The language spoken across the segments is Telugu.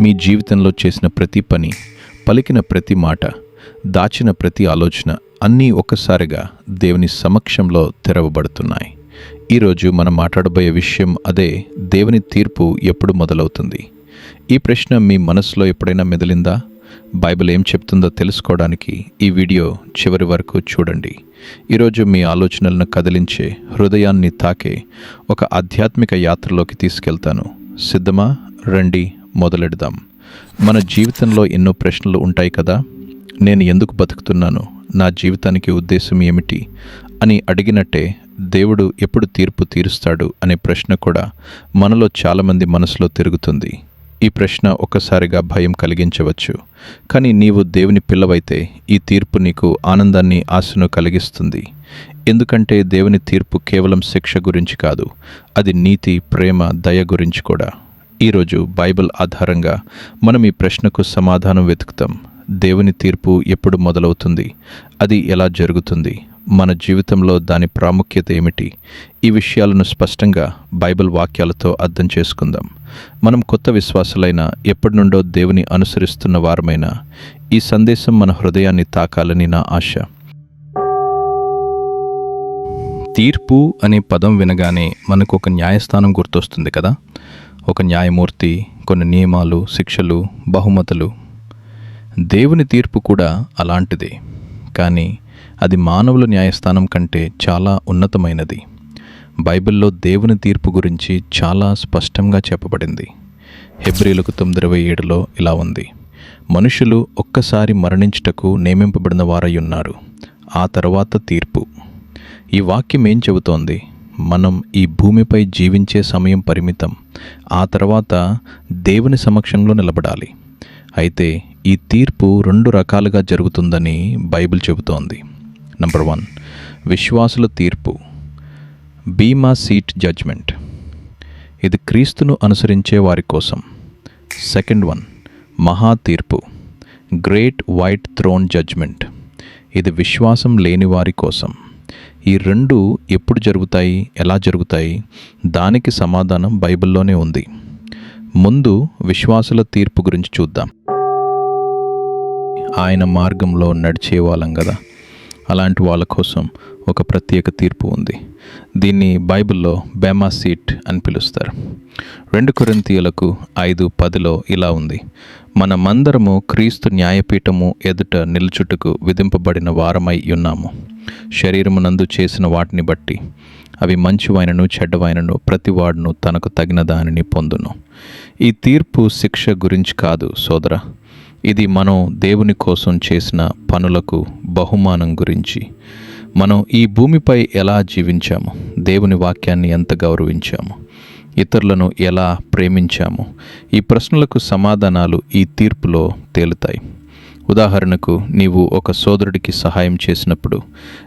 మీ జీవితంలో చేసిన ప్రతి పని పలికిన ప్రతి మాట దాచిన ప్రతి ఆలోచన అన్నీ ఒక్కసారిగా దేవుని సమక్షంలో తెరవబడుతున్నాయి. ఈరోజు మనం మాట్లాడబోయే విషయం అదే దేవుని తీర్పు ఎప్పుడు మొదలవుతుంది? ఈ ప్రశ్న మీ మనసులో ఎప్పుడైనా మెదిలిందా? బైబిల్ ఏం చెప్తుందో తెలుసుకోవడానికి ఈ వీడియో చివరి వరకు చూడండి. ఈరోజు మీ ఆలోచనలను కదిలించే హృదయాన్ని తాకే ఒక ఆధ్యాత్మిక యాత్రలోకి తీసుకెళ్తాను. సిద్ధమా? రండి మొదలెడదాం. మన జీవితంలో ఎన్నో ప్రశ్నలు ఉంటాయి కదా? నేను ఎందుకు బతుకుతున్నాను? నా జీవితానికి ఉద్దేశం ఏమిటి? అని అడిగినట్టే దేవుడు ఎప్పుడు తీర్పు తీరుస్తాడు అనే ప్రశ్న కూడా మనలో చాలామంది మనసులో తిరుగుతుంది. ఈ ప్రశ్న ఒక్కసారిగా భయం కలిగించవచ్చు. కానీ నీవు దేవుని పిల్లవైతే ఈ తీర్పు నీకు ఆనందాన్ని ఆశను కలిగిస్తుంది. ఎందుకంటే దేవుని తీర్పు కేవలం శిక్ష గురించి కాదు అది నీతి ప్రేమ దయ గురించి కూడా. ఈరోజు బైబిల్ ఆధారంగా మనం ఈ ప్రశ్నకు సమాధానం వెతుకుతాం. దేవుని తీర్పు ఎప్పుడు మొదలవుతుంది? అది ఎలా జరుగుతుంది? మన జీవితంలో దాని ప్రాముఖ్యత ఏమిటి? ఈ విషయాలను స్పష్టంగా బైబిల్ వాక్యాలతో అర్థం చేసుకుందాం. మనం కొత్త విశ్వాసులైన ఎప్పటి నుండో దేవుని అనుసరిస్తున్న వారమైన ఈ సందేశం మన హృదయాన్ని తాకాలని నా ఆశ. తీర్పు అనే పదం వినగానే మనకు ఒక న్యాయస్థానం గుర్తొస్తుంది కదా? ఒక న్యాయమూర్తి కొన్ని నియమాలు శిక్షలు బహుమతులు. దేవుని తీర్పు కూడా అలాంటిదే. కానీ అది మానవుల న్యాయస్థానం కంటే చాలా ఉన్నతమైనది. బైబిల్లో దేవుని తీర్పు గురించి చాలా స్పష్టంగా చెప్పబడింది. హెబ్రిలకు తొమ్మిది ఇరవై ఏడులో ఇలా ఉంది. మనుషులు ఒక్కసారి మరణించుటకు నియమింపబడిన వారై ఉన్నారు. ఆ తర్వాత తీర్పు. ఈ వాక్యం ఏం చెబుతోంది? మనం ఈ భూమిపై జీవించే సమయం పరిమితం. ఆ తర్వాత దేవుని సమక్షంలో నిలబడాలి. అయితే ఈ తీర్పు రెండు రకాలుగా జరుగుతుందని బైబిల్ చెబుతోంది. నంబర్ వన్ విశ్వాసుల తీర్పు. బీమా సీట్ జడ్జ్మెంట్ ఇది క్రీస్తును అనుసరించే వారి కోసం. సెకండ్ వన్ మహా తీర్పు. గ్రేట్ వైట్ థ్రోన్ జడ్జ్మెంట్ ఇది విశ్వాసం లేని వారి కోసం. ఈ రెండు ఎప్పుడు జరుగుతాయి? ఎలా జరుగుతాయి? దానికి సమాధానం బైబిల్లోనే ఉంది. ముందు విశ్వాసుల తీర్పు గురించి చూద్దాం. ఆయన మార్గంలో నడిచే వాళ్ళం కదా. అలాంటి వాళ్ళ కోసం ఒక ప్రత్యేక తీర్పు ఉంది. దీన్ని బైబిల్లో బెమా సీట్ అని పిలుస్తారు. రెండు కొరింతీయులకు ఐదు పదిలో ఇలా ఉంది. మనమందరము క్రీస్తు న్యాయపీఠము ఎదుట నిలుచుటకు విధింపబడిన వారమై ఉన్నాము. శరీరమునందు చేసిన వాటిని బట్టి అవి మంచివైనను చెడ్డవైనను ప్రతివాడును తనకు తగిన దానిని పొందును. ఈ తీర్పు శిక్ష గురించి కాదు సోదర. ఇది మనం దేవుని కోసం చేసిన పనులకు బహుమానం గురించి. మనం ఈ భూమిపై ఎలా జీవించాము? దేవుని వాక్యాన్ని ఎంత గౌరవించాము? ఇతరులను ఎలా ప్రేమించాము? ఈ ప్రశ్నలకు సమాధానాలు ఈ తీర్పులో తేలుతాయి. ఉదాహరణకు నీవు ఒక సోదరుడికి సహాయం చేసినప్పుడు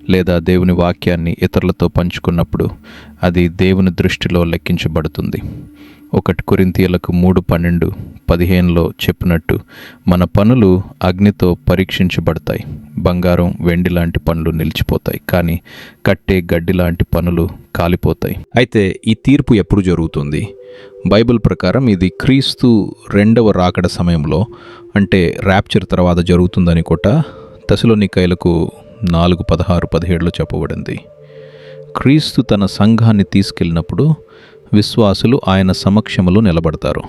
లేదా దేవుని వాక్యాన్ని ఇతరులతో పంచుకున్నప్పుడు అది దేవుని దృష్టిలో లెక్కించబడుతుంది. ఒకటి కొరింతీయులకు మూడు పన్నెండు పదిహేనులో చెప్పినట్టు మన పనులు అగ్నితో పరీక్షించబడతాయి బంగారం వెండి లాంటి పనులు నిలిచిపోతాయి కానీ కట్టే గడ్డి లాంటి పనులు కాలిపోతాయి. అయితే ఈ తీర్పు ఎప్పుడు జరుగుతుంది? బైబిల్ ప్రకారం ఇది క్రీస్తు రెండవ రాకడ సమయంలో అంటే ర్యాప్చర్ తర్వాత జరుగుతుందని కూడా దశలోనికాయలకు నాలుగు పదహారు పదిహేడులో చెప్పబడింది. క్రీస్తు తన సంఘాన్ని తీసుకెళ్ళినప్పుడు విశ్వాసులు ఆయన సమక్షములో నిలబడతారు.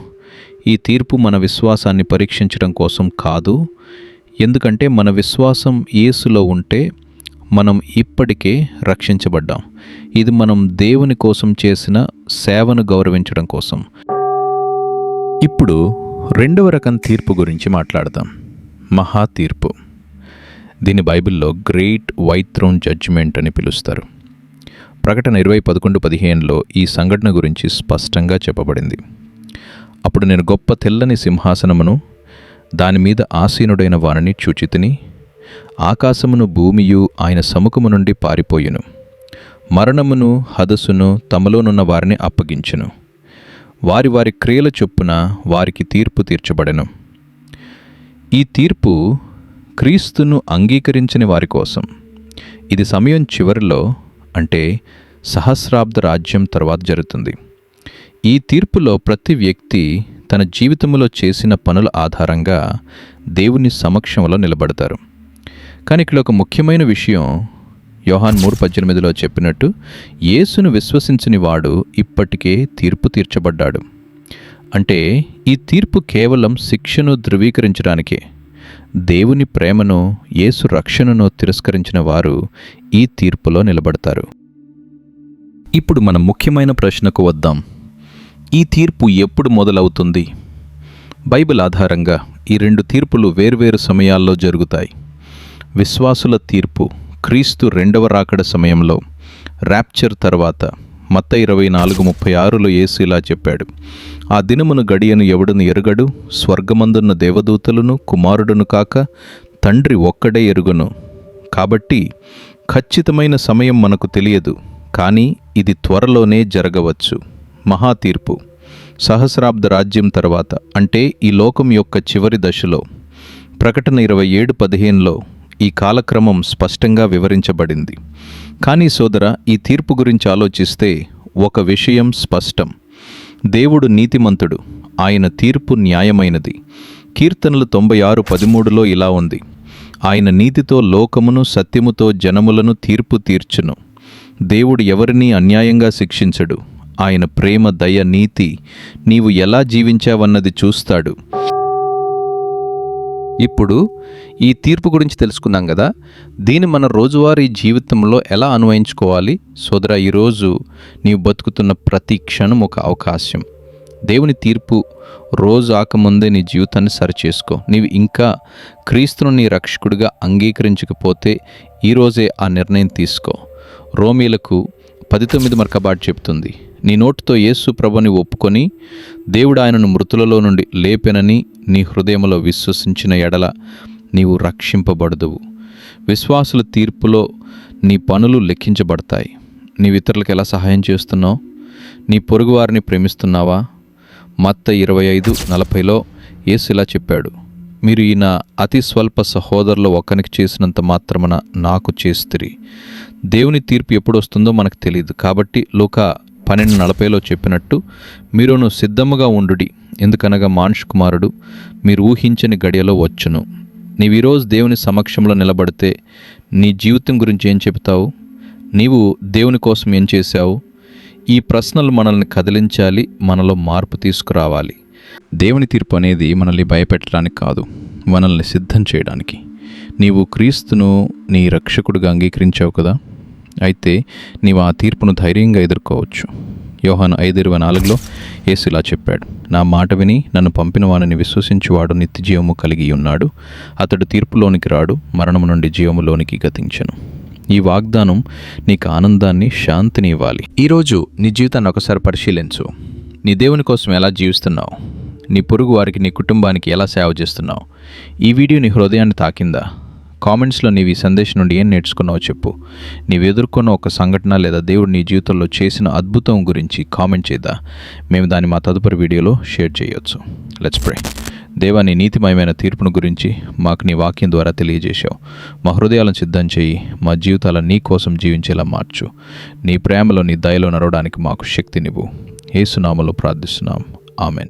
ఈ తీర్పు మన విశ్వాసాన్ని పరీక్షించడం కోసం కాదు ఎందుకంటే మన విశ్వాసం యేసులో ఉంటే మనం ఇప్పటికే రక్షించబడ్డాం. ఇది మనం దేవుని కోసం చేసిన సేవను గౌరవించడం కోసం. ఇప్పుడు రెండవ రకం తీర్పు గురించి మాట్లాడదాం. మహా తీర్పు. దీని బైబిల్లో గ్రేట్ వైట్ థ్రోన్ జడ్జిమెంట్ అని పిలుస్తారు. ప్రకటన ఇరవై పదకొండు పదిహేనులో ఈ సంఘటన గురించి స్పష్టంగా చెప్పబడింది. అప్పుడు నేను గొప్ప తెల్లని సింహాసనమును దాని మీద ఆసీనుడైన వారిని చూచితిని ఆకాశమును భూమియు ఆయన సముఖము నుండి పారిపోయును. మరణమును హదస్సును తమలోనున్న వారిని అప్పగించును. వారి వారి క్రియల చొప్పున వారికి తీర్పు తీర్చబడెను. ఈ తీర్పు క్రీస్తును అంగీకరించని వారి కోసం. ఇది సమయం చివరిలో అంటే సహస్రాబ్ద రాజ్యం తర్వాత జరుగుతుంది. ఈ తీర్పులో ప్రతి వ్యక్తి తన జీవితంలో చేసిన పనుల ఆధారంగా దేవుని సమక్షంలో నిలబడతారు. కానీ ఇక్కడ ఒక ముఖ్యమైన విషయం యోహాన్ మూడు పద్దెనిమిదిలో చెప్పినట్టు యేసును విశ్వసించని వాడు ఇప్పటికే తీర్పు తీర్చబడ్డాడు. అంటే ఈ తీర్పు కేవలం శిక్షను ధృవీకరించడానికే. దేవుని ప్రేమను యేసు రక్షణను తిరస్కరించిన వారు ఈ తీర్పులో నిలబడతారు. ఇప్పుడు మన ముఖ్యమైన ప్రశ్నకు వద్దాం. ఈ తీర్పు ఎప్పుడు మొదలవుతుంది? బైబిల్ ఆధారంగా ఈ రెండు తీర్పులు వేర్వేరు సమయాల్లో జరుగుతాయి. విశ్వాసుల తీర్పు క్రీస్తు రెండవ రాకడ సమయంలో ర్యాప్చర్ తర్వాత. మత్త ఇరవై నాలుగు ముప్పై ఆరులో యేసు ఇలా చెప్పాడు. ఆ దినమును గడియను ఎవడును ఎరుగడు? స్వర్గమందున్న దేవదూతలను కుమారుడును కాక తండ్రి ఒక్కడే ఎరుగును. కాబట్టి ఖచ్చితమైన సమయం మనకు తెలియదు కానీ ఇది త్వరలోనే జరగవచ్చు. మహా తీర్పు సహస్రాబ్ద రాజ్యం తర్వాత అంటే ఈ లోకం యొక్క చివరి దశలో. ప్రకటన ఇరవై ఏడు పదిహేనులో ఈ కాలక్రమం స్పష్టంగా వివరించబడింది. కానీ సోదర ఈ తీర్పు గురించి ఆలోచిస్తే ఒక విషయం స్పష్టం. దేవుడు నీతిమంతుడు. ఆయన తీర్పు న్యాయమైనది. కీర్తనలు తొంభై ఆరు పదిమూడులో ఇలా ఉంది. ఆయన నీతితో లోకమును సత్యముతో జనములను తీర్పు తీర్చును. దేవుడు ఎవరిని అన్యాయంగా శిక్షించడు. ఆయన ప్రేమ దయ నీతి నీవు ఎలా జీవించావన్నది చూస్తాడు. ఇప్పుడు ఈ తీర్పు గురించి తెలుసుకున్నాం కదా. దీన్ని మన రోజువారీ జీవితంలో ఎలా అన్వయించుకోవాలి? సోదరా ఈరోజు నీవు బతుకుతున్న ప్రతి క్షణం ఒక అవకాశం. దేవుని తీర్పు రోజు ఆకముందే నీ జీవితాన్ని సరిచేసుకో. నీవు ఇంకా క్రీస్తును నీ రక్షకుడిగా అంగీకరించకపోతే ఈరోజే ఆ నిర్ణయం తీసుకో. రోమీలకు పది తొమ్మిది మరకబాటు చెప్తుంది. నీ నోటితో యేసు ప్రభుని ఒప్పుకొని దేవుడు ఆయనను మృతులలో నుండి లేపెనని నీ హృదయంలో విశ్వసించిన ఎడల నీవు రక్షింపబడదువు. విశ్వాసుల తీర్పులో నీ పనులు లెక్కించబడతాయి. నీ ఇతరులకు ఎలా సహాయం చేస్తున్నావు? నీ పొరుగువారిని ప్రేమిస్తున్నావా? మత్త ఇరవై ఐదు నలభైలో యేసు ఇలా చెప్పాడు. మీరు ఈయన అతి స్వల్ప సహోదరులు ఒకనికి చేసినంత మాత్రమున నాకు చేస్తురి. దేవుని తీర్పు ఎప్పుడు వస్తుందో మనకు తెలియదు కాబట్టి లోక పన్నెండు నలభైలో చెప్పినట్టు మీరును సిద్ధముగా ఉండుడి ఎందుకనగా మానుష్ కుమారుడు మీరు ఊహించని గడియలో వచ్చును. నీవు ఈరోజు దేవుని సమక్షంలో నిలబడితే నీ జీవితం గురించి ఏం చెబుతావు? నీవు దేవుని కోసం ఏం చేశావు? ఈ ప్రశ్నలు మనల్ని కదిలించాలి మనలో మార్పు తీసుకురావాలి. దేవుని తీర్పు అనేది మనల్ని భయపెట్టడానికి కాదు మనల్ని సిద్ధం చేయడానికి. నీవు క్రీస్తును నీ రక్షకుడిగా అంగీకరించావు కదా? అయితే నీవు ఆ తీర్పును ధైర్యంగా ఎదుర్కోవచ్చు. యోహాను ఐదు ఇరవై నాలుగులో యేసు ఇలా చెప్పాడు నా మాట విని నన్ను పంపిన వాడిని విశ్వసించువాడు నిత్య జీవము కలిగి ఉన్నాడు. అతడు తీర్పులోనికి రాడు మరణము నుండి జీవములోనికి గతించను. ఈ వాగ్దానం నీకు ఆనందాన్ని శాంతిని ఇవ్వాలి. ఈరోజు నీ జీవితాన్ని ఒకసారి పరిశీలించు. నీ దేవుని కోసం ఎలా జీవిస్తున్నావు? నీ పొరుగు వారికి నీ కుటుంబానికి ఎలా సేవ చేస్తున్నావు? ఈ వీడియో నీ హృదయాన్ని తాకిందా? కామెంట్స్లో నీవు ఈ సందేశం నుండి ఏం నేర్చుకున్నావో చెప్పు. నీవు ఎదుర్కొన్న ఒక సంఘటన లేదా దేవుడు నీ జీవితంలో చేసిన అద్భుతం గురించి కామెంట్ చేద్దా. మేము దాన్ని మా తదుపరి వీడియోలో షేర్ చేయొచ్చు. లెట్స్ ప్రే దేవా నీ నీతిమయమైన తీర్పును గురించి మాకు నీ వాక్యం ద్వారా తెలియజేశావు. మా హృదయాలను సిద్ధం చేయి. మా జీవితాలను నీ కోసం జీవించేలా మార్చు. నీ ప్రేమలో నీ దయలో నడవడానికి మాకు శక్తినివ్వు. ఏసునామలో ప్రార్థిస్తున్నాం. ఆమెన్.